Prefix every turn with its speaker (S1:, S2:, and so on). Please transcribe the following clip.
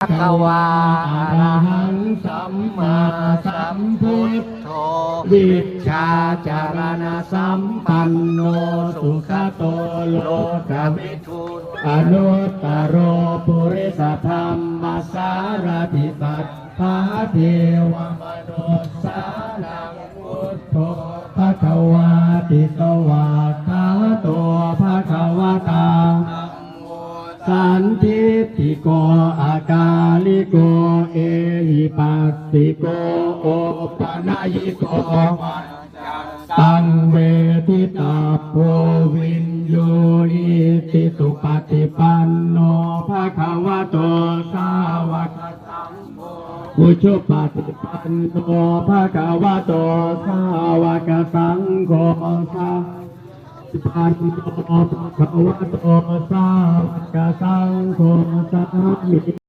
S1: ภะวาอะระหังสัมมาสัมพุทโธวิชาจารณสัมปันโนสุขโตโลกวิทูอนุตตรโรปุริสธรรมสารติสัทธาเทวมนุสานังพุทโธภะวาติสวากา สันทิติโกอากาลิโกเอหิปัสสิโกโอปนายิโกตังเวทิตาโพวินโยนิติสุปฏิปันโนภะคะวะโตสาวกสังโฆอุชุปฏิปันโนภะคะวะโตสาวกสังโฆ สาปันโตภะคะวะโตสาวกสังโฆสามิ